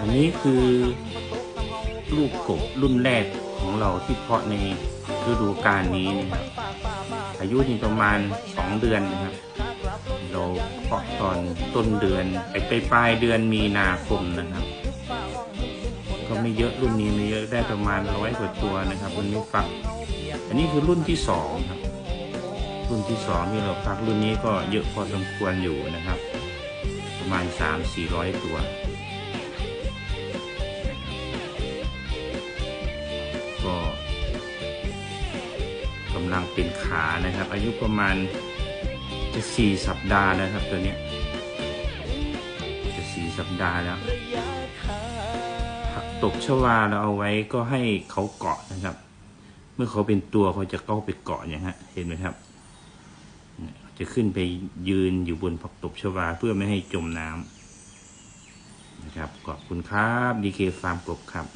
อันนี้คือลูกกบรุ่นแรกของเราที่เพาะในฤดูกาลนี้นะครับอายุนี่ประมาณสองเดือนนะครับ เราเพาะตอนต้นเดือนไปไปปลายเดือนมีนาคมนะครับ ก็ไม่เยอะรุ่นนี้ไม่เยอะได้ประมาณร้อยกว่าตัวนะครับวันนี้ฟัก อันนี้คือรุ่นที่สองครับ รุ่นที่สองที่เราฟักรุ่นนี้ก็เยอะพอสมควรอยู่นะครับ ประมาณสามสี่ร้อยตัว กำลังเป็นขานะครับ อายุประมาณจะสี่สัปดาห์แล้วครับตัวเนี้ยจะสี่สัปดาห์แล้ว ผักตบชวาเราเอาไว้ก็ให้เขาเกาะนะครับ เมื่อเขาเป็นตัวเขาจะเข้าไปเกาะอย่างฮะเห็นไหมครับ จะขึ้นไปยืนอยู่บนผักตบชวาเพื่อไม่ให้จมน้ำนะครับขอบคุณครับดีเคฟาร์มกบครับ